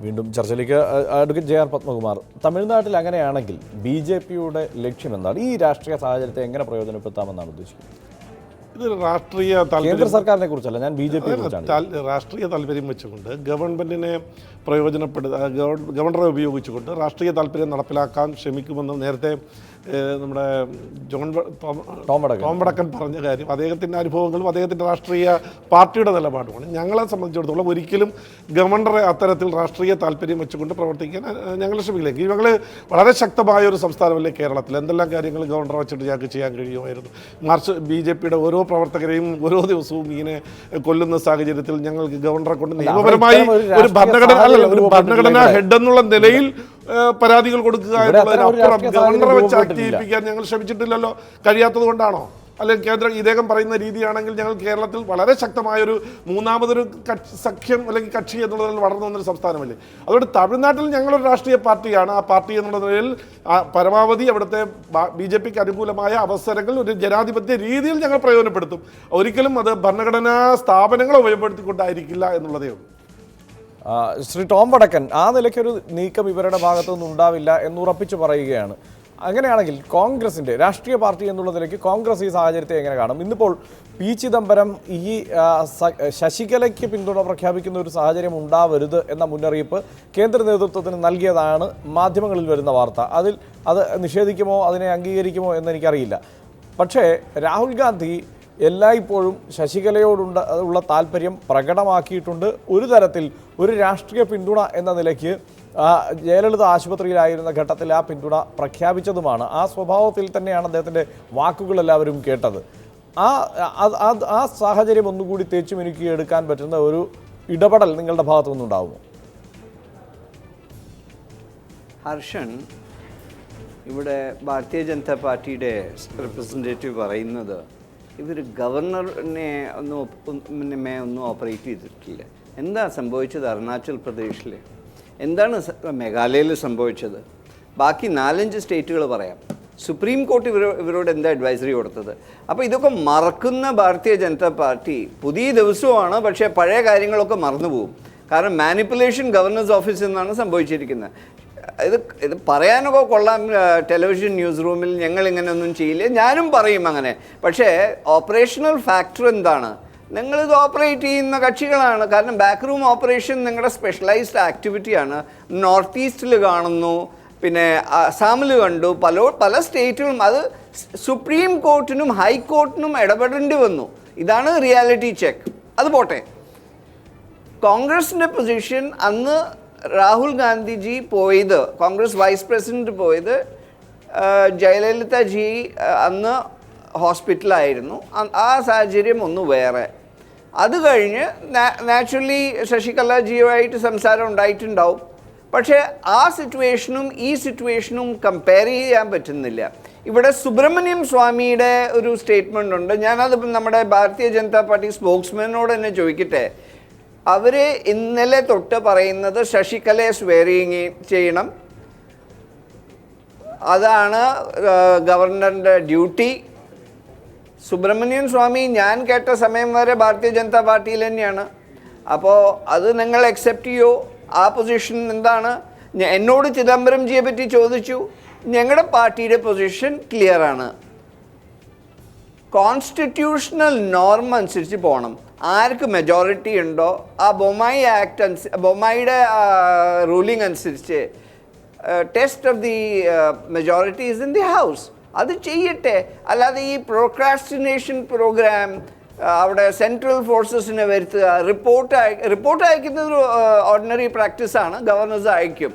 വീണ്ടും ചർച്ചയിലേക്ക് advocate J R Padmakumar. തമിഴ്നാട്ടിൽ അങ്ങനെയാണെങ്കിൽ ബി ജെ പിയുടെ ലക്ഷ്യം എന്താണ് ഈ രാഷ്ട്രീയ സാഹചര്യത്തെ എങ്ങനെ പ്രയോജനപ്പെടുത്താമെന്നാണ് ഉദ്ദേശിക്കുന്നത്? ഇത് രാഷ്ട്രീയ കേന്ദ്ര സർക്കാരിനെ കുറിച്ചല്ല ഞാൻ ബി ജെ പി രാഷ്ട്രീയ താല്പര്യം വെച്ചുകൊണ്ട് ഗവൺമെന്റിനെ പ്രയോജനപ്പെടുത്ത ഗവ- ഗവർണറെ ഉപയോഗിച്ചുകൊണ്ട് രാഷ്ട്രീയ താല്പര്യം നടപ്പിലാക്കാൻ ശ്രമിക്കുമെന്ന് നേരത്തെ നമ്മുടെ ജോൺ ടോം വടക്കൻ. ടോം വടക്കൻ പറഞ്ഞ കാര്യം അദ്ദേഹത്തിന്റെ അനുഭവങ്ങളും അദ്ദേഹത്തിന്റെ രാഷ്ട്രീയ പാർട്ടിയുടെ നിലപാടുമാണ്. ഞങ്ങളെ സംബന്ധിച്ചിടത്തോളം ഒരിക്കലും ഗവർണറെ അത്തരത്തിൽ രാഷ്ട്രീയ താല്പര്യം വെച്ചുകൊണ്ട് പ്രവർത്തിക്കാൻ ഞങ്ങൾ ശ്രമിക്കില്ല. ഞങ്ങൾ വളരെ ശക്തമായ ഒരു സംസ്ഥാനമല്ലേ കേരളത്തിൽ? എന്തെല്ലാം കാര്യങ്ങൾ ഗവർണർ വെച്ചിട്ട് ഞങ്ങൾക്ക് ചെയ്യാൻ കഴിയുമായിരുന്നു? മാർച്ച് ബി ജെ പിയുടെ ഓരോ പ്രവർത്തകരെയും ഓരോ ദിവസവും ഇങ്ങനെ കൊല്ലുന്ന സാഹചര്യത്തിൽ ഞങ്ങൾക്ക് ഗവർണറെ കൊണ്ട് നിയമപരമായി ഒരു ഭരണഘടന അല്ലല്ല ഒരു ഭരണഘടനാ ഹെഡ് എന്നുള്ള നിലയിൽ പരാതികൾ കൊടുക്കുക എന്നുള്ളതിനപ്പുറം ഗവർണറെ വെച്ച്. ആക്ടിവിപ്പിക്കാൻ ഞങ്ങൾ ശ്രമിച്ചിട്ടില്ലല്ലോ. കഴിയാത്തത് കൊണ്ടാണോ? അല്ലെങ്കിൽ കേന്ദ്രം ഇദ്ദേഹം പറയുന്ന രീതിയാണെങ്കിൽ ഞങ്ങൾ കേരളത്തിൽ വളരെ ശക്തമായൊരു മൂന്നാമതൊരു സഖ്യം അല്ലെങ്കിൽ കക്ഷി എന്നുള്ളതിൽ വളർന്നു വന്നൊരു സംസ്ഥാനമല്ലേ. അതുകൊണ്ട് തമിഴ്നാട്ടിൽ ഞങ്ങളൊരു രാഷ്ട്രീയ പാർട്ടിയാണ്. ആ പാർട്ടി എന്നുള്ള നിലയിൽ പരമാവധി അവിടുത്തെ ബി ജെ പിക്ക് അനുകൂലമായ അവസരങ്ങൾ ഒരു ജനാധിപത്യ രീതിയിൽ ഞങ്ങൾ പ്രയോജനപ്പെടുത്തും. ഒരിക്കലും അത് ഭരണഘടനാ സ്ഥാപനങ്ങളെ ഉപയോഗപ്പെടുത്തിക്കൊണ്ടായിരിക്കില്ല എന്നുള്ളതേ ഉള്ളൂ. ശ്രീ ടോം വടക്കൻ ആ നിലയ്ക്കൊരു നീക്കം ഇവരുടെ ഭാഗത്തുനിന്ന് ഉണ്ടാവില്ല എന്ന് എന്നുറപ്പിച്ച് പറയുകയാണ്. അങ്ങനെയാണെങ്കിൽ കോൺഗ്രസിന്റെ രാഷ്ട്രീയ പാർട്ടി എന്നുള്ള നിലയ്ക്ക് കോൺഗ്രസ് ഈ സാഹചര്യത്തെ എങ്ങനെ കാണും? ഇന്നിപ്പോൾ പി ചിദംബരം ഈ ശശികലയ്ക്ക് പിന്തുണ പ്രഖ്യാപിക്കുന്ന ഒരു സാഹചര്യം ഉണ്ടാവരുത് എന്ന മുന്നറിയിപ്പ് കേന്ദ്ര നേതൃത്വത്തിന് നൽകിയതാണ് മാധ്യമങ്ങളിൽ വരുന്ന വാർത്ത. അതിൽ അത് നിഷേധിക്കുമോ അതിനെ അംഗീകരിക്കുമോ എന്നെനിക്കറിയില്ല പക്ഷേ രാഹുൽ ഗാന്ധി എല്ലായ്പ്പോഴും ശശികലയോടുണ്ട് ഉള്ള താല്പര്യം പ്രകടമാക്കിയിട്ടുണ്ട്. ഒരു തരത്തിൽ ഒരു രാഷ്ട്രീയ പിന്തുണ എന്ന നിലയ്ക്ക് ജയലളിത ആശുപത്രിയിലായിരുന്ന ഘട്ടത്തിൽ ആ പിന്തുണ പ്രഖ്യാപിച്ചതുമാണ്. ആ സ്വഭാവത്തിൽ തന്നെയാണ് അദ്ദേഹത്തിന്റെ വാക്കുകൾ എല്ലാവരും കേട്ടത്. ആ ആ സാഹചര്യം ഒന്നുകൂടി തേച്ചു മിനുക്കി എടുക്കാൻ പറ്റുന്ന ഒരു ഇടപെടൽ നിങ്ങളുടെ ഭാഗത്തു നിന്നുണ്ടാവുമോ? ഹർഷൻ ഇവിടെ ഭാരതീയ ജനതാ പാർട്ടിയുടെ റെപ്രസെന്റേറ്റീവ് പറയുന്നത് ഇവർ ഗവർണറിനെ ഒന്നും മേ ഒന്നും ഓപ്പറേറ്റ് ചെയ്തിട്ടില്ല. എന്താ സംഭവിച്ചത് അരുണാചൽ പ്രദേശിൽ എന്താണ് മേഘാലയയിൽ സംഭവിച്ചത്? ബാക്കി നാലഞ്ച് സ്റ്റേറ്റുകൾ പറയാം. സുപ്രീം കോർട്ട് ഇവർ ഇവരോട് എന്താ അഡ്വൈസറി കൊടുത്തത്? അപ്പോൾ ഇതൊക്കെ മറക്കുന്ന ഭാരതീയ ജനതാ പാർട്ടി പുതിയ ദിവസമാണ് പക്ഷേ പഴയ കാര്യങ്ങളൊക്കെ മറന്നുപോകും. കാരണം മാനിപ്പുലേഷൻ ഗവർണേഴ്സ് ഓഫീസിൽ നിന്നാണ് സംഭവിച്ചിരിക്കുന്നത്. ഇത് ഇത് പറയാനൊക്കെ കൊള്ളാം ടെലിവിഷൻ ന്യൂസ് റൂമിൽ ഞങ്ങൾ ഇങ്ങനെയൊന്നും ചെയ്യില്ല. ഞാനും പറയും അങ്ങനെ. പക്ഷേ ഓപ്പറേഷണൽ ഫാക്ടർ എന്താണ്? നിങ്ങളിത് ഓപ്പറേറ്റ് ചെയ്യുന്ന കക്ഷികളാണ്. കാരണം ബാക്ക് റൂം ഓപ്പറേഷൻ നിങ്ങളുടെ സ്പെഷ്യലൈസ്ഡ് ആക്ടിവിറ്റിയാണ് നോർത്ത് ഈസ്റ്റിൽ കാണുന്നു. പിന്നെ അസാമിൽ കണ്ടു. പല പല സ്റ്റേറ്റുകളും അത് സുപ്രീം കോർട്ടിനും ഹൈക്കോർട്ടിനും ഇടപെടേണ്ടി വന്നു. ഇതാണ് റിയാലിറ്റി ചെക്ക് അത് പോട്ടെ. കോൺഗ്രസിന്റെ പൊസിഷൻ അന്ന് രാഹുൽ ഗാന്ധിജി പോയത് കോൺഗ്രസ് വൈസ് പ്രസിഡന്റ് പോയത് ആ, ജയലളിത ജി അന്ന് ഹോസ്പിറ്റലായിരുന്നു. ആ സാഹചര്യം ഒന്ന് വേറെ. അത് കഴിഞ്ഞ് നാച്ചുറലി ശശികല ജിയുമായിട്ട് സംസാരം ഉണ്ടായിട്ടുണ്ടാവും. പക്ഷേ ആ സിറ്റുവേഷനും ഈ സിറ്റുവേഷനും കമ്പയർ ചെയ്യാൻ പറ്റുന്നില്ല. ഇവിടെ സുബ്രഹ്മണ്യം സ്വാമിയുടെ ഒരു സ്റ്റേറ്റ്മെന്റ് ഉണ്ട്. ഞാനത് നമ്മുടെ ഭാരതീയ ജനതാ പാർട്ടി സ്പോക്സ്മാനോട് തന്നെ ചോദിക്കട്ടെ. അവർ ഇന്നലെ തൊട്ട് പറയുന്നത് ശശികലയെ സ്വേറിങ് ചെയ്യണം. അതാണ് ഗവർണറിന്റെ ഡ്യൂട്ടി. സുബ്രഹ്മണ്യൻ സ്വാമി ഞാൻ കേട്ട സമയം വരെ ഭാരതീയ ജനതാ പാർട്ടിയിൽ തന്നെയാണ്. അപ്പോൾ അത് നിങ്ങൾ അക്സെപ്റ്റ് ചെയ്യോ? ആ പൊസിഷൻ എന്താണ്? എന്നോട് ചിദംബരം ജിയെ പറ്റി ചോദിച്ചു. ഞങ്ങളുടെ പാർട്ടിയുടെ പൊസിഷൻ ക്ലിയറാണ് കോൺസ്റ്റിറ്റ്യൂഷണൽ നോർമ അനുസരിച്ച് പോകണം ആർക്ക് മെജോറിറ്റി ഉണ്ടോ? ആ ബൊമായി ആക്ട് അനുസ ബൊമായിയുടെ റൂളിംഗ് അനുസരിച്ച് test of the majority is in the house അത് ചെയ്യട്ടെ. അല്ലാതെ ഈ പ്രോക്രാസ്റ്റിനേഷൻ പ്രോഗ്രാം അവിടെ സെൻട്രൽ ഫോഴ്സസിനെ വരുത്തുക റിപ്പോർട്ട് അയ റിപ്പോർട്ട് അയക്കുന്നത് ഒരു ഓർഡിനറി പ്രാക്ടീസാണ് ഗവർണേഴ്സ് അയക്കും.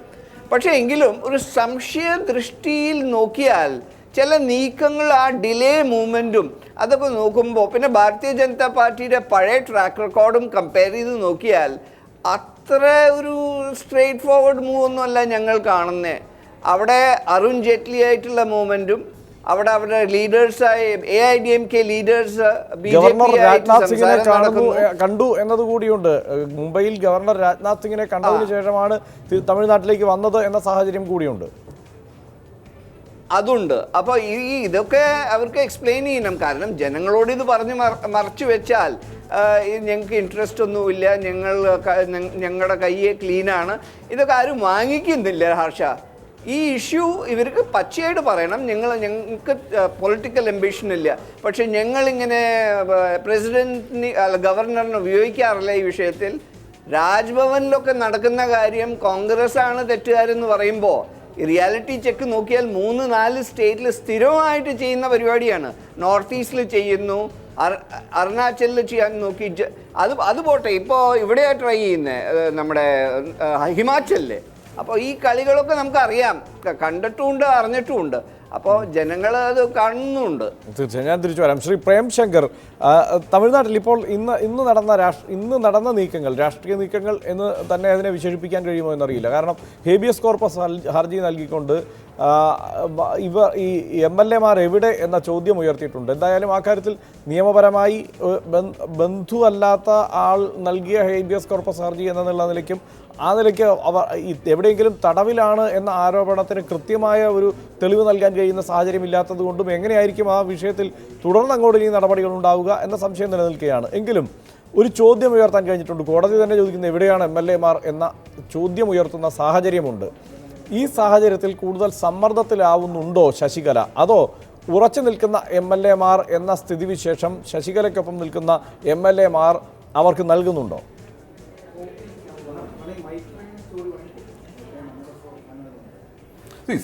പക്ഷേ എങ്കിലും ഒരു സംശയ ദൃഷ്ടിയിൽ നോക്കിയാൽ ചില നീക്കങ്ങൾ ആ ഡിലേ മൂവ്മെന്റും അതൊക്കെ നോക്കുമ്പോൾ പിന്നെ ഭാരതീയ ജനതാ പാർട്ടിയുടെ പഴയ ട്രാക്ക് റെക്കോർഡും കമ്പയർ ചെയ്ത് നോക്കിയാൽ അത്ര ഒരു സ്ട്രെയിറ്റ് ഫോർവേഡ് മൂവ് ഒന്നുമല്ല ഞങ്ങൾ കാണുന്നത് അവിടെ അരുൺ ജെയ്റ്റ്ലി ആയിട്ടുള്ള മൂവ്മെന്റും അവിടെ അവരുടെ ലീഡേഴ്സായ A I D M K leaders B J governor P Rajnath സിംഗിനെ കണ്ടു എന്നതുകൂടിയുണ്ട്. മുംബൈയിൽ ഗവർണർ രാജ്നാഥ് സിംഗിനെ കണ്ടതിന് ശേഷമാണ് തമിഴ്നാട്ടിലേക്ക് വന്നത് എന്ന സാഹചര്യം കൂടിയുണ്ട്. അതുണ്ട്. അപ്പോൾ ഈ ഇതൊക്കെ അവർക്ക് എക്സ്പ്ലെയിൻ ചെയ്യണം. കാരണം ജനങ്ങളോട് ഇത് പറഞ്ഞ് മറച്ചു വെച്ചാൽ ഞങ്ങൾക്ക് ഇൻട്രസ്റ്റ് ഒന്നുമില്ല ഞങ്ങൾ ഞങ്ങളുടെ കയ്യെ ക്ലീനാണ് ഇതൊക്കെ ആരും വാങ്ങിക്കുന്നില്ല ഹർഷ. ഈ ഇഷ്യൂ ഇവർക്ക് പച്ചയായിട്ട് പറയണം. ഞങ്ങൾ ഞങ്ങൾക്ക് പൊളിറ്റിക്കൽ എംബിഷൻ ഇല്ല. പക്ഷേ ഞങ്ങളിങ്ങനെ പ്രസിഡന്റിന് അല്ല ഗവർണറിനെ ഉപയോഗിക്കാറില്ല ഈ വിഷയത്തിൽ. രാജ്ഭവനിലൊക്കെ നടക്കുന്ന കാര്യം കോൺഗ്രസ് ആണ് തെറ്റുകാരെന്ന് പറയുമ്പോൾ റിയാലിറ്റി ചെക്ക് നോക്കിയാൽ മൂന്ന് നാല് സ്റ്റേറ്റിൽ സ്ഥിരമായിട്ട് ചെയ്യുന്ന പരിപാടിയാണ്. നോർത്ത് ഈസ്റ്റിൽ ചെയ്യുന്നു അരുണാചലിൽ ചെയ്യാൻ നോക്കി അത് അത് പോട്ടെ ഇപ്പോൾ ഇവിടെയാണ് ട്രൈ ചെയ്യുന്നത് നമ്മുടെ ഹിമാചലിൽ അപ്പോൾ ഈ കളികളൊക്കെ നമുക്കറിയാം. കണ്ടിട്ടുമുണ്ട് അറിഞ്ഞിട്ടുമുണ്ട്. അപ്പോൾ ജനങ്ങൾ അത് കാണുന്നുണ്ട്. തീർച്ചയായും ഞാൻ തിരിച്ചു വരാം. ശ്രീ പ്രേം ശങ്കർ തമിഴ്നാട്ടിൽ ഇപ്പോൾ ഇന്ന് ഇന്ന് നടന്ന രാഷ്ട്ര ഇന്ന് നടന്ന നീക്കങ്ങൾ രാഷ്ട്രീയ നീക്കങ്ങൾ എന്ന് തന്നെ അതിനെ വിശേഷിപ്പിക്കാൻ കഴിയുമോ എന്നറിയില്ല. കാരണം ഹേബിയസ് കോർപ്പസ് ഹർജി നൽകിക്കൊണ്ട് ഇവർ ഈ എം എൽ എമാർ എവിടെ എന്ന ചോദ്യം ഉയർത്തിയിട്ടുണ്ട്. എന്തായാലും ആ കാര്യത്തിൽ നിയമപരമായി ബന്ധുവല്ലാത്ത ആൾ നൽകിയ ഹേബിയസ് കോർപ്പസ് ഹർജി എന്നുള്ള നിലയ്ക്കും ആ നിലയ്ക്ക് അവർ എവിടെയെങ്കിലും തടവിലാണ് എന്ന ആരോപണത്തിന് കൃത്യമായ ഒരു തെളിവ് നൽകാൻ കഴിയുന്ന സാഹചര്യം ഇല്ലാത്തത് കൊണ്ടും എങ്ങനെയായിരിക്കും ആ വിഷയത്തിൽ തുടർന്ന് അങ്ങോട്ട് ഇനി നടപടികൾ ഉണ്ടാവുക എന്ന സംശയം നിലനിൽക്കുകയാണ്. എങ്കിലും ഒരു ചോദ്യം ഉയർത്താൻ കഴിഞ്ഞിട്ടുണ്ട്. കോടതി തന്നെ ചോദിക്കുന്നത് എവിടെയാണ് എം എൽ എമാർ എന്ന ചോദ്യം ഉയർത്തുന്ന സാഹചര്യമുണ്ട്. ഈ സാഹചര്യത്തിൽ കൂടുതൽ സമ്മർദ്ദത്തിലാവുന്നുണ്ടോ ശശികല? അതോ ഉറച്ചു നിൽക്കുന്ന എം എൽ എമാർ എന്ന സ്ഥിതിവിശേഷം ശശികലയ്ക്കൊപ്പം നിൽക്കുന്ന എം എൽ എമാർ അവർക്ക് നൽകുന്നുണ്ടോ?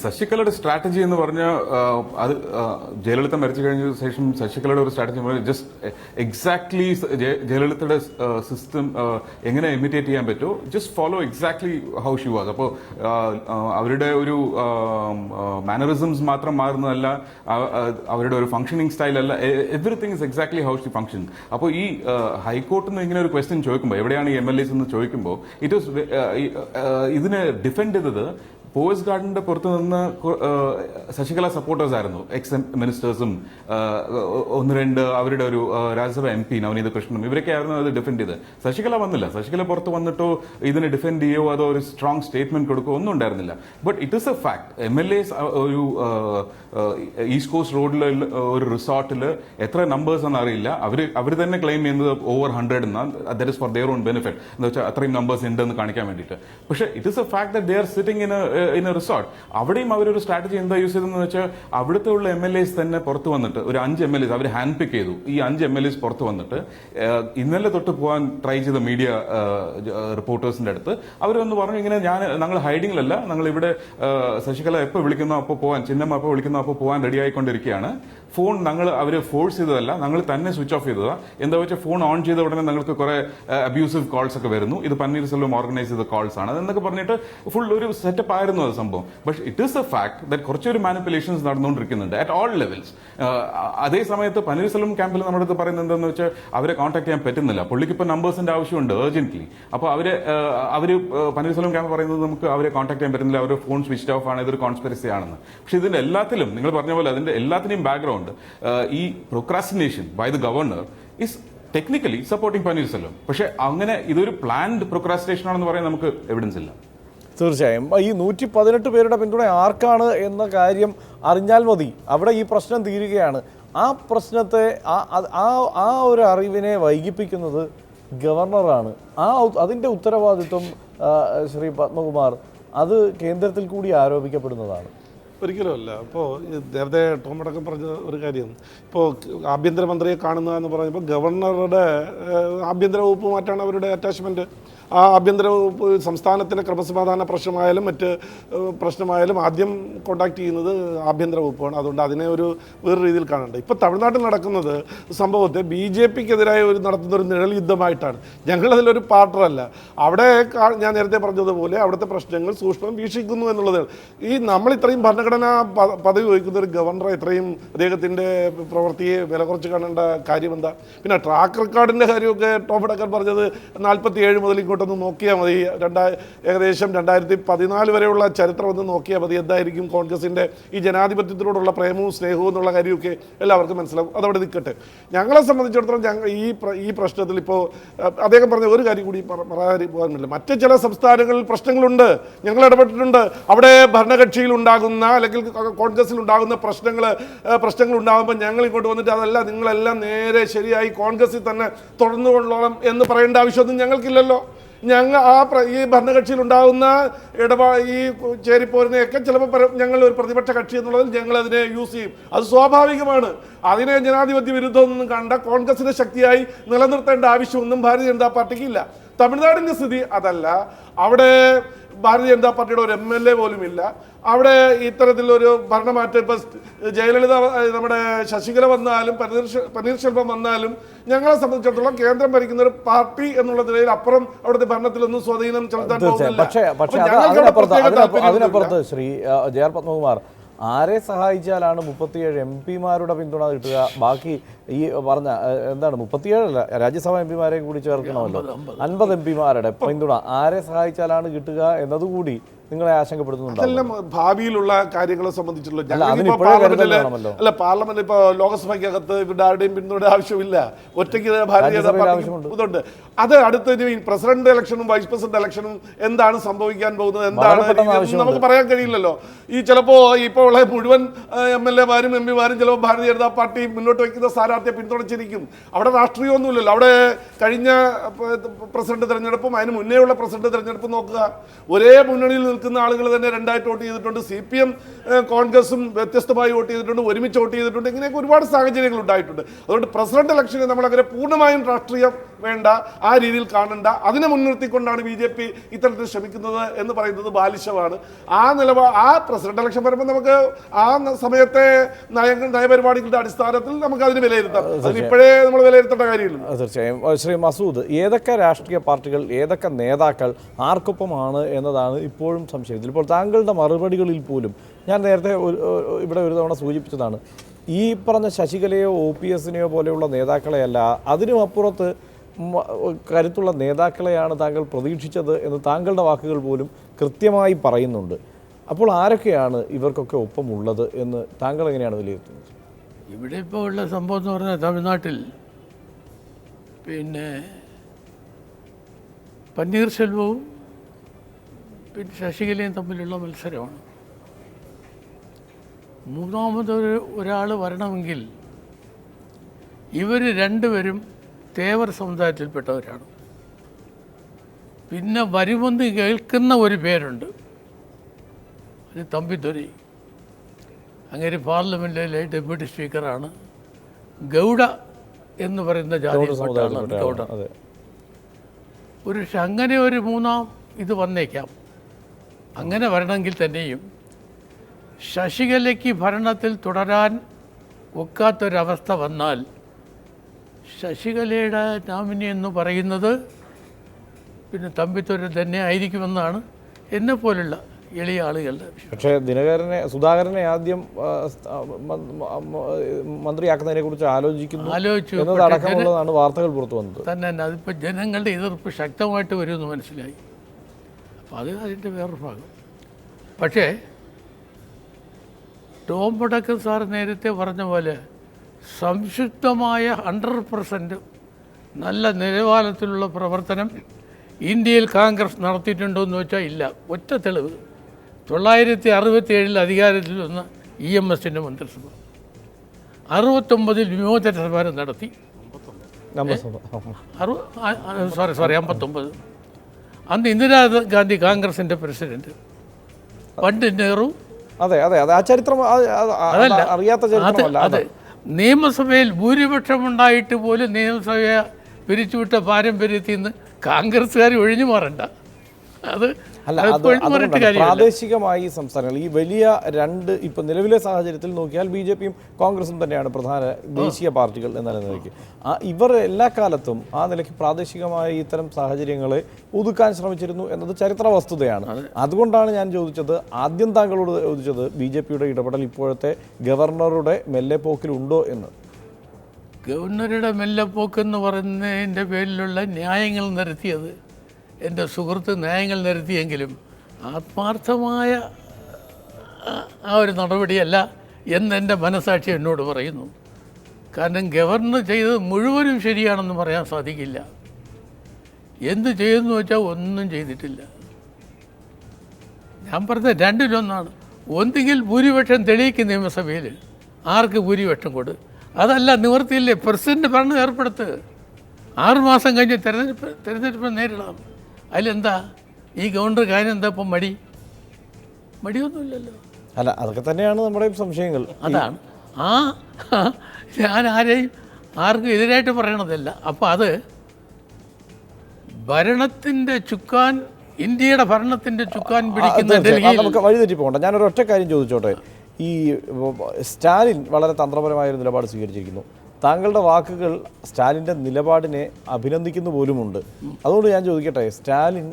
ശശികലയുടെ സ്ട്രാറ്റജി എന്ന് പറഞ്ഞാൽ അത് ജയലളിത മരിച്ചു കഴിഞ്ഞ ശേഷം ശശികലയുടെ ഒരു സ്ട്രാറ്റജി ജസ്റ്റ് എക്സാക്ട്ലി ജയലളിതയുടെ സിസ്റ്റം എങ്ങനെ ഇമിറ്റേറ്റ് ചെയ്യാൻ പറ്റുമോ just follow exactly how she was അപ്പോൾ അവരുടെ ഒരു മാനറിസംസ് മാത്രം മാറുന്നതല്ല അവരുടെ ഒരു ഫംഗ്ഷനിങ് സ്റ്റൈൽ അല്ല everything is exactly how she function അപ്പോൾ ഈ ഹൈക്കോർട്ടിൽ നിന്ന് ഇങ്ങനെ ഒരു ക്വസ്റ്റ്യൻ ചോദിക്കുമ്പോൾ എവിടെയാണ് എം എൽ എസ് എന്ന് ചോദിക്കുമ്പോൾ ഇറ്റ് വാസ് ഇതിനെ ഡിഫെൻഡ് ചെയ്തത് പോയസ് ഗാർഡന്റെ പുറത്ത് നിന്ന് ശശികല സപ്പോർട്ടേഴ്സ് ആയിരുന്നു. എക്സ് മിനിസ്റ്റേഴ്സും ഒന്ന് രണ്ട് അവരുടെ ഒരു രാജ്യസഭ എം പി നവനീത കൃഷ്ണനും ഇവരൊക്കെ ആയിരുന്നു അത് ഡിഫെൻഡ് ചെയ്ത് ശശികല വന്നില്ല. ശശികല പുറത്ത് വന്നിട്ടോ ഇതിനെ ഡിഫെൻഡ് ചെയ്യോ അതോ ഒരു സ്ട്രോങ് സ്റ്റേറ്റ്മെന്റ് കൊടുക്കോ ഒന്നും ഉണ്ടായിരുന്നില്ല. But it is a fact M L S ഒരു ഈസ്റ്റ് കോസ്റ്റ് റോഡിലെ ഒരു റിസോർട്ടിൽ എത്ര നമ്പേഴ്സ് എന്ന് അറിയില്ല. അവർ അവർ തന്നെ ക്ലെയിം ചെയ്യുന്നത് ഓവർ ഹൺഡ്രഡ് എന്നാണ് that is for their own benefit എന്ന് വെച്ചാൽ അത്രയും നമ്പേഴ്സ് ഉണ്ടെന്ന് കാണിക്കാൻ വേണ്ടിയിട്ട്. പക്ഷേ it is a fact that they are sitting in in resort അവിടെയും അവരൊരു സ്ട്രാറ്റജി എന്താ യൂസ് ചെയ്തതെന്ന് വെച്ചാൽ അവിടുത്തെ ഉള്ള എം എൽ എസ് തന്നെ പുറത്ത് വന്നിട്ട് ഒരു അഞ്ച് എം എൽ എസ് അവർ ഹാൻഡ് പിക്ക് ചെയ്തു. ഈ അഞ്ച് എം എൽ എസ് പുറത്ത് വന്നിട്ട് ഇന്നലെ തൊട്ട് പോകാൻ ട്രൈ ചെയ്ത മീഡിയ റിപ്പോർട്ടേഴ്സിന്റെ അടുത്ത് അവരൊന്ന് പറഞ്ഞു ഇങ്ങനെ ഞാൻ ഞങ്ങൾ ഹൈഡിങ്ങിലല്ല ഞങ്ങൾ ഇവിടെ ശശികല എപ്പോൾ വിളിക്കുന്നോ അപ്പോൾ പോകാൻ ചിഹ്നം അപ്പോൾ വിളിക്കുന്നോ അപ്പോൾ പോകാൻ റെഡി ആയിക്കൊണ്ടിരിക്കുകയാണ് ഫോൺ ഞങ്ങൾ അവർ ഫോഴ്സ് ചെയ്തതല്ല ഞങ്ങൾ തന്നെ സ്വിച്ച് ഓഫ് ചെയ്തതാ. എന്താ വെച്ചാൽ ഫോൺ ഓൺ ചെയ്ത ഉടനെ ഞങ്ങൾക്ക് കുറെ അബ്യൂസീവ് കോൾസ് ഒക്കെ വരുന്നു. ഇത് പന്നീർസെൽവം ഓർഗനൈസ് ചെയ്ത കോൾസ് ആണ്. അതെന്നൊക്കെ പറഞ്ഞിട്ട് ഫുൾ ഒരു സെറ്റപ്പ് ആയിരുന്നു. അത് സംഭവം. പക്ഷേ it is a fact that കുറച്ചൊരു മാനിപ്പുലേഷൻസ് നടന്നുകൊണ്ടിരിക്കുന്നുണ്ട് അറ്റ് ഓൾ ലെവൽസ് അതേ സമയത്ത് പനീർസെൽവം ക്യാമ്പിൽ നമ്മുടെ അടുത്ത് പറയുന്നത് എന്താണെന്ന് വെച്ചാൽ അവരെ കോൺടാക്ട് ചെയ്യാൻ പറ്റുന്നില്ല. പുള്ളിക്ക് ഇപ്പോൾ നമ്പേഴ്സിന്റെ ആവശ്യമുണ്ട് ഏർജന്റ്ലി അപ്പോൾ അവർ അവർ പനീർസെൽവം ക്യാമ്പ് പറയുന്നത് നമുക്ക് അവരെ കോൺടാക്ട് ചെയ്യാൻ പറ്റുന്നില്ല. അവരുടെ ഫോൺ സ്വിച്ച് ഓഫ് ആണ്. ഇതൊരു കോൺസ്പിറസി ആണെന്ന്. പക്ഷെ ഇതിന്റെ എല്ലാത്തിലും നിങ്ങൾ പറഞ്ഞ പോലെ അതിന്റെ എല്ലാത്തിനെയും ബാക്ക്ഗ്രൗണ്ട് ഈ procrastination by the governor is technically supporting Panneerselvam പക്ഷെ അങ്ങനെ ഇതൊരു പ്ലാൻഡ് പ്രൊക്രാസിനേഷൻ ആണെന്ന് പറയാൻ നമുക്ക് എവിഡൻസ് ഇല്ല. തീർച്ചയായും. ഈ നൂറ്റി പതിനെട്ട് പേരുടെ പിന്തുണ ആർക്കാണ് എന്ന കാര്യം അറിഞ്ഞാൽ മതി. അവിടെ ഈ പ്രശ്നം തീരുകയാണ്. ആ പ്രശ്നത്തെ ആ- ആ ഒരു അറിവിനെ വൈകിപ്പിക്കുന്നത് ഗവർണറാണ്. ആ അതിന്റെ ഉത്തരവാദിത്വം ശ്രീ പത്മകുമാർ അത് കേന്ദ്രത്തിൽ കൂടി ആരോപിക്കപ്പെടുന്നതാണ്. ഒരിക്കലും അല്ല. അപ്പോൾ നേരത്തെ ടോം അടക്കം പറഞ്ഞ ഒരു കാര്യം. ഇപ്പോൾ ആഭ്യന്തരമന്ത്രിയെ കാണുന്ന എന്ന് പറഞ്ഞപ്പോൾ ഗവർണറുടെ ആഭ്യന്തര വകുപ്പ് മാറ്റാണ് അവരുടെ അറ്റാച്ച്മെന്റ് ആ ആഭ്യന്തര വകുപ്പ് സംസ്ഥാനത്തിന്റെ ക്രമസമാധാന പ്രശ്നമായാലും മറ്റ് പ്രശ്നമായാലും ആദ്യം കോണ്ടാക്ട് ചെയ്യുന്നത് ആഭ്യന്തര വകുപ്പാണ്. അതുകൊണ്ട് അതിനെ ഒരു വേറെ രീതിയിൽ കാണണ്ട. ഇപ്പോൾ തമിഴ്നാട്ടിൽ നടക്കുന്നത് സംഭവത്തെ ബി ജെ പിക്കെതിരായ ഒരു നടത്തുന്ന ഒരു നിഴൽ യുദ്ധമായിട്ടാണ്. ഞങ്ങളതിലൊരു പാർട്ടറല്ല. അവിടെ ഞാൻ നേരത്തെ പറഞ്ഞതുപോലെ അവിടുത്തെ പ്രശ്നങ്ങൾ സൂക്ഷ്മം വീക്ഷിക്കുന്നു എന്നുള്ളതാണ്. ഈ നമ്മൾ ഇത്രയും ഭരണഘടനാ പദവി വഹിക്കുന്ന ഒരു ഗവർണറെ ഇത്രയും അദ്ദേഹത്തിന്റെ പ്രവൃത്തിയെ വില കുറച്ച് കാണേണ്ട കാര്യം എന്താ പിന്നെ ട്രാക്ക് റെക്കോർഡിന്റെ കാര്യമൊക്കെ ടോപ്പ് അടക്കാൻ പറഞ്ഞത് നാൽപ്പത്തി ഏഴ് മുതൽ ഇങ്ങോട്ട് പിന്നോട്ടൊന്ന് നോക്കിയാൽ മതി. രണ്ടാ ഏകദേശം രണ്ടായിരത്തി പതിനാല് വരെയുള്ള ചരിത്രം ഒന്ന് നോക്കിയാൽ മതി. എന്തായിരിക്കും കോൺഗ്രസിന്റെ ഈ ജനാധിപത്യത്തിനോടുള്ള പ്രേമവും സ്നേഹവും എന്നുള്ള കാര്യമൊക്കെ എല്ലാവർക്കും മനസ്സിലാവും. അതവിടെ നിൽക്കട്ടെ. ഞങ്ങളെ സംബന്ധിച്ചിടത്തോളം ഞങ്ങൾ ഈ ഈ പ്രശ്നത്തിൽ ഇപ്പോൾ അദ്ദേഹം പറഞ്ഞ ഒരു കാര്യം കൂടി പറയാതി പോകാനില്ല മറ്റ് ചില സംസ്ഥാനങ്ങളിൽ പ്രശ്നങ്ങളുണ്ട്. ഞങ്ങൾ ഇടപെട്ടിട്ടുണ്ട്. അവിടെ ഭരണകക്ഷിയിൽ ഉണ്ടാകുന്ന അല്ലെങ്കിൽ കോൺഗ്രസിൽ ഉണ്ടാകുന്ന പ്രശ്നങ്ങൾ പ്രശ്നങ്ങൾ ഉണ്ടാകുമ്പോൾ ഞങ്ങൾ ഇങ്ങോട്ട് വന്നിട്ട് അതല്ല നിങ്ങളെല്ലാം നേരെ ശരിയായി കോൺഗ്രസിൽ തന്നെ തുടർന്നു കൊള്ളണം എന്ന് പറയേണ്ട ആവശ്യമൊന്നും ഞങ്ങൾക്കില്ലല്ലോ. ഞങ്ങൾ ആ ഈ ഭരണകക്ഷിയിൽ ഉണ്ടാകുന്ന ഇടപാ ഈ ചേരിപ്പോരിനെയൊക്കെ ചിലപ്പോൾ ഞങ്ങൾ ഒരു പ്രതിപക്ഷ കക്ഷി എന്നുള്ളതിൽ ഞങ്ങൾ അതിനെ യൂസ് ചെയ്യും. അത് സ്വാഭാവികമാണ്. അതിനെ ജനാധിപത്യ വിരുദ്ധമൊന്നും കണ്ട കോൺഗ്രസിന്റെ ശക്തിയായി നിലനിർത്തേണ്ട ആവശ്യമൊന്നും ഭാരതീയ ജനതാ പാർട്ടിക്ക് ഇല്ല. തമിഴ്നാടിന്റെ സ്ഥിതി അതല്ല. അവിടെ ഭാരതീയ ജനതാ പാർട്ടിയുടെ ഒരു എം എൽ എ പോലും ഇല്ല. അവിടെ ഇത്തരത്തിലൊരു ഭരണമാറ്റം ഇപ്പൊ ജയലളിത നമ്മുടെ ശശികല വന്നാലും പനീർശെ- പനീർശെൽവം വന്നാലും ഞങ്ങളെ സംബന്ധിച്ചിടത്തോളം കേന്ദ്രം ഭരിക്കുന്ന ഒരു പാർട്ടി എന്നുള്ള നിലയിൽ അപ്പുറം അവിടുത്തെ ഭരണത്തിലൊന്നും സ്വാധീനം ചെലുത്താൻ പോകുന്നില്ല. അതിനപ്പുറത്ത് ശ്രീ ജയർ പത്മകുമാർ ആരെ സഹായിച്ചാലാണ് മുപ്പത്തിയേഴ് എം പിമാരുടെ പിന്തുണ കിട്ടുക? ബാക്കി ഈ പറഞ്ഞ എന്താണ് മുപ്പത്തിയേഴല്ല രാജ്യസഭ എം പിമാരെയും കൂടി ചേർക്കണമല്ലോ. അൻപത് എം പിമാരുടെ പിന്തുണ ആരെ സഹായിച്ചാലാണ് കിട്ടുക എന്നതുകൂടി നിങ്ങളെ ആശങ്കപ്പെടുത്തുന്നുണ്ട് അതെല്ലാം ഭാവിയിലുള്ള കാര്യങ്ങളെ സംബന്ധിച്ചുള്ള അല്ല, പാർലമെന്റ് ഇപ്പൊ ലോകസഭയ്ക്കകത്ത് ഇവരുടെ ആരുടെയും പിന്തുണ ആവശ്യമില്ല. ഒറ്റയ്ക്ക് ഭാരതീയ ജനതാ പാർട്ടിക്ക് ഇതുണ്ട്. അത് അടുത്ത പ്രസിഡന്റ് ഇലക്ഷനും വൈസ് പ്രസിഡന്റ് ഇലക്ഷനും എന്താണ് സംഭവിക്കാൻ പോകുന്നത്? എന്താണ്. നമുക്ക് പറയാൻ കഴിയില്ലല്ലോ. ഈ ചിലപ്പോ ഇപ്പോൾ ഉള്ള മുഴുവൻ എം എൽ എമാരും എം പിമാരും ചിലപ്പോൾ ഭാരതീയ ജനതാ പാർട്ടി മുന്നോട്ട് വയ്ക്കുന്ന സ്ഥാനാർത്ഥിയെ പിന്തുണച്ചിരിക്കും. അവിടെ രാഷ്ട്രീയമൊന്നുമില്ലല്ലോ. അവിടെ കഴിഞ്ഞ പ്രസിഡന്റ് തെരഞ്ഞെടുപ്പും അതിന് മുന്നേയുള്ള പ്രസിഡന്റ് തെരഞ്ഞെടുപ്പും നോക്കുക. ഒരേ മുന്നണിയിൽ നിൽക്കുന്ന ആളുകൾ തന്നെ രണ്ടായിട്ട് വോട്ട് ചെയ്തിട്ടുണ്ട്. സി പി എം കോൺഗ്രസും വ്യത്യസ്തമായി വോട്ട് ചെയ്തിട്ടുണ്ട്. ഒരുമിച്ച് വോട്ട് ചെയ്തിട്ടുണ്ട്. ഇങ്ങനെയൊക്കെ ഒരുപാട് സാഹചര്യങ്ങൾ ഉണ്ടായിട്ടുണ്ട്. അതുകൊണ്ട് പ്രസിഡന്റ് ഇലക്ഷനെ നമ്മൾ അങ്ങനെ പൂർണമായും രാഷ്ട്രീയം വേണ്ട ആ രീതിയിൽ കാണണ്ട. അതിനെ മുൻനിർത്തിക്കൊണ്ടാണ് ബി ജെ പി ഇത്തരത്തിൽ ശ്രമിക്കുന്നത് എന്ന് പറയുന്നത് ബാലിശമാണ്. ആ നിലപാ ആ പ്രസിഡന്റ് ഇലക്ഷൻ വരുമ്പോൾ നമുക്ക് ആ സമയത്തെ നയങ്ങൾ നയപരിപാടികളുടെ അടിസ്ഥാനത്തിൽ നമുക്ക് അതിന് വിലയിരുത്താം. അതിനിപ്പോഴേ നമ്മൾ വിലയിരുത്തേണ്ട കാര്യമില്ല. തീർച്ചയായും. ശ്രീ മസൂദ് ഏതൊക്കെ രാഷ്ട്രീയ പാർട്ടികൾ ഏതൊക്കെ നേതാക്കൾ ആർക്കൊപ്പമാണ് എന്നതാണ് ഇപ്പോഴും സംശയം ഇതിലിപ്പോൾ താങ്കളുടെ മറുപടികളിൽ പോലും ഞാൻ നേരത്തെ ഇവിടെ ഒരു തവണ സൂചിപ്പിച്ചതാണ്. ഈ പറഞ്ഞ ശശികലയോ ഒ പി എസിനെയോ പോലെയുള്ള നേതാക്കളെയല്ല അതിനും അപ്പുറത്ത് കരുത്തുള്ള നേതാക്കളെയാണ് താങ്കൾ പ്രതീക്ഷിച്ചത് എന്ന് താങ്കളുടെ വാക്കുകൾ പോലും കൃത്യമായി പറയുന്നുണ്ട്. അപ്പോൾ ആരൊക്കെയാണ് ഇവർക്കൊക്കെ ഒപ്പമുള്ളത് എന്ന് താങ്കൾ എങ്ങനെയാണ് വിലയിരുത്തുന്നത്? ഇവിടെ ഇപ്പോൾ ഉള്ള സംഭവം എന്ന് പറഞ്ഞാൽ തമിഴ്നാട്ടിൽ പിന്നെ പന്നീർശെൽവവും പിന്നെ ശശികലയും തമ്മിലുള്ള മത്സരമാണ്. മൂന്നാമതൊരു ഒരാൾ വരണമെങ്കിൽ ഇവർ രണ്ടുപേരും തേവർ സമുദായത്തിൽപ്പെട്ടവരാണ്. പിന്നെ വരുമെന്ന് കേൾക്കുന്ന ഒരു പേരുണ്ട്. അത് തമ്പിത്തൊരി അങ്ങനെ പാർലമെന്റിലെ ഡെപ്യൂട്ടി സ്പീക്കറാണ്. ഗൗഡ എന്ന് പറയുന്ന ജാതി ഗൗഡ ഒരു പക്ഷെ അങ്ങനെ ഒരു മൂന്നാം ഇത് വന്നേക്കാം. അങ്ങനെ വരണമെങ്കിൽ തന്നെയും ശശികലയ്ക്ക് ഭരണത്തിൽ തുടരാൻ ഒക്കാത്തൊരവസ്ഥ വന്നാൽ ശശികലയുടെ നോമിനി എന്ന് പറയുന്നത് പിന്നെ തമ്പിത്തൊരു തന്നെ ആയിരിക്കുമെന്നാണ് എന്നെ പോലുള്ള എളിയ ആളുകളുടെ പക്ഷേ ദിനകരനെ സുധാകരനെ ആദ്യം മന്ത്രിയാക്കുന്നതിനെ കുറിച്ച് ആലോചിക്കുന്നു ആലോചിച്ചു. എന്നതടക്കമുള്ളതാണ് വാർത്തകൾ പുറത്തു വന്നത്. തന്നെ അതിപ്പോൾ ജനങ്ങളുടെ എതിർപ്പ് ശക്തമായിട്ട് വരുമെന്ന് മനസ്സിലായി. അപ്പോൾ അത് അതിന്റെ വേറൊരു ഭാഗം. പക്ഷേ ടോം പടക്കൻ സാർ നേരത്തെ പറഞ്ഞ പോലെ സംശുദ്ധമായ ഹൺഡ്രഡ് പെർസെന്റ് നല്ല നിലവാരത്തിലുള്ള പ്രവർത്തനം ഇന്ത്യയിൽ കോൺഗ്രസ് നടത്തിയിട്ടുണ്ടോ എന്ന് വെച്ചാൽ ഇല്ല. ഒറ്റ തെളിവ്. തൊള്ളായിരത്തി അറുപത്തി ഏഴിൽ അധികാരത്തിൽ വന്ന ഇ എം എസിന്റെ മന്ത്രിസഭ. അറുപത്തൊമ്പതിൽ വിമോചന സമരം നടത്തി. അറു സോറി സോറി അമ്പത്തൊമ്പത്. അന്ന് ഇന്ദിരാഗാന്ധി കോൺഗ്രസിന്റെ പ്രസിഡന്റ്. പണ്ട് നെഹ്റു. അതെ അതെ അതെ. ആ ചരിത്രം അറിയാത്ത ചരിത്രമല്ല അതെ നിയമസഭയിൽ ഭൂരിപക്ഷം ഉണ്ടായിട്ട് പോലും നിയമസഭയെ പിരിച്ചുവിട്ട പാരമ്പര്യത്തിൽ നിന്ന് കോൺഗ്രസ്സുകാർ ഒഴിഞ്ഞു മാറണ്ട. അത് അല്ല പ്രാദേശികമായി സംസ്ഥാനങ്ങൾ ഈ വലിയ രണ്ട് ഇപ്പം നിലവിലെ സാഹചര്യത്തിൽ നോക്കിയാൽ ബി ജെ പിയും കോൺഗ്രസും തന്നെയാണ് പ്രധാന ദേശീയ പാർട്ടികൾ എന്ന നിലയ്ക്ക് ആ ഇവർ എല്ലാ കാലത്തും ആ നിലയ്ക്ക് പ്രാദേശികമായ ഇത്തരം സാഹചര്യങ്ങളെ ഒതുക്കാൻ ശ്രമിച്ചിരുന്നു എന്നത് ചരിത്ര വസ്തുതയാണ്. അതുകൊണ്ടാണ് ഞാൻ ചോദിച്ചത് ആദ്യം താങ്കളോട് ചോദിച്ചത് ബി ജെ പിയുടെ ഇടപെടൽ ഇപ്പോഴത്തെ ഗവർണറുടെ മെല്ലെ പോക്കിലുണ്ടോ എന്ന്. ഗവർണറുടെ മെല്ലെ പോക്ക് എന്ന് പറയുന്നതിന്റെ പേരിലുള്ള ന്യായങ്ങൾ നിരത്തിയത് എന്റെ സുഹൃത്ത് ന്യായങ്ങൾ നിരത്തിയെങ്കിലും ആത്മാർത്ഥമായ ആ- ഒരു നടപടിയല്ല എന്ന് എന്റെ മനസാക്ഷി എന്നോട് പറയുന്നു. കാരണം ഗവർണർ ചെയ്തത് മുഴുവനും ശരിയാണെന്ന് പറയാൻ സാധിക്കില്ല. എന്ത് ചെയ്തെന്ന് വെച്ചാൽ ഒന്നും ചെയ്തിട്ടില്ല. ഞാൻ പറഞ്ഞ രണ്ടിലൊന്നാണ്. ഒന്നുകിൽ ഭൂരിപക്ഷം തെളിയിക്കും നിയമസഭയിൽ. ആർക്ക് ഭൂരിപക്ഷം കൊടു? അതല്ല നിവർത്തിയില്ലേ പ്രസിഡന്റ് ഭരണം ഏർപ്പെടുത്ത്. ആറുമാസം കഴിഞ്ഞ് തെരഞ്ഞെടുപ്പ് തെരഞ്ഞെടുപ്പ് നേരിടാം അതിലെന്താ? ഈ ഗവർണർ കാര്യം എന്താ ഇപ്പം മടി? മടിയൊന്നുമില്ലല്ലോ. അല്ല അതൊക്കെ തന്നെയാണ് നമ്മുടെ സംശയങ്ങൾ. അതാണ്. ആ ഞാൻ ആരെയും ആർക്കും എതിരായിട്ട് പറയണതല്ല. അപ്പോൾ അത് ഭരണത്തിന്റെ ചുക്കാൻ ഇന്ത്യയുടെ ഭരണത്തിന്റെ ചുക്കാൻ പിടിക്കുന്ന നമുക്ക് വഴിതെറ്റി പോകണ്ട. ഞാനൊരു ഒറ്റ കാര്യം ചോദിച്ചോട്ടെ. ഈ സ്റ്റാലിൻ വളരെ തന്ത്രപരമായ ഒരു നിലപാട് സ്വീകരിച്ചിരിക്കുന്നു. താങ്കളുടെ വാക്കുകൾ സ്റ്റാലിന്റെ നിലപാടിനെ അഭിനന്ദിക്കുന്നു പോലുമുണ്ട്. അതുകൊണ്ട് ഞാൻ ചോദിക്കട്ടെ സ്റ്റാലിൻ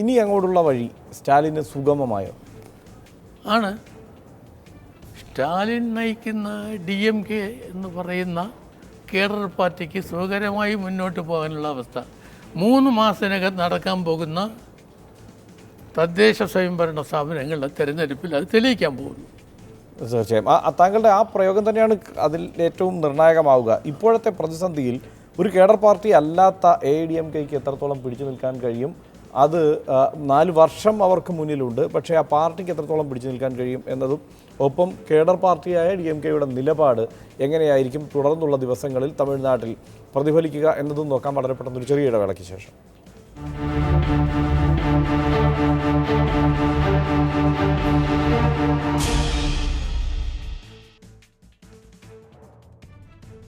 ഇനി അങ്ങോട്ടുള്ള വഴി സ്റ്റാലിന് സുഗമമായോ? ആണ്. സ്റ്റാലിൻ നയിക്കുന്ന ഡി എം കെ എന്ന് പറയുന്ന കേഡർ പാർട്ടിക്ക് സുഖകരമായി മുന്നോട്ട് പോകാനുള്ള അവസ്ഥ. മൂന്ന് മാസത്തിനകം നടക്കാൻ പോകുന്ന തദ്ദേശ സ്വയംഭരണ സ്ഥാപനങ്ങളുടെ തെരഞ്ഞെടുപ്പിൽ അത് തെളിയിക്കാൻ പോകുന്നു. തീർച്ചയായും. താങ്കളുടെ ആ പ്രയോഗം തന്നെയാണ് അതിൽ ഏറ്റവും നിർണായകമാവുക. ഇപ്പോഴത്തെ പ്രതിസന്ധിയിൽ ഒരു കേഡർ പാർട്ടി അല്ലാത്ത എ ഡി എം കെക്ക് എത്രത്തോളം പിടിച്ചു നിൽക്കാൻ കഴിയും? അത് നാല് വർഷം അവർക്ക് മുന്നിലുണ്ട്. പക്ഷേ ആ പാർട്ടിക്ക് എത്രത്തോളം പിടിച്ചു നിൽക്കാൻ കഴിയും എന്നതും ഒപ്പം കേഡർ പാർട്ടിയായ ഡി എം കെയുടെ നിലപാട് എങ്ങനെയായിരിക്കും തുടർന്നുള്ള ദിവസങ്ങളിൽ തമിഴ്നാട്ടിൽ പ്രതിഫലിക്കുക എന്നതും നോക്കാൻ വളരെ പെട്ടെന്ന് ഒരു ചെറിയ ഇടവേളയ്ക്ക് ശേഷം.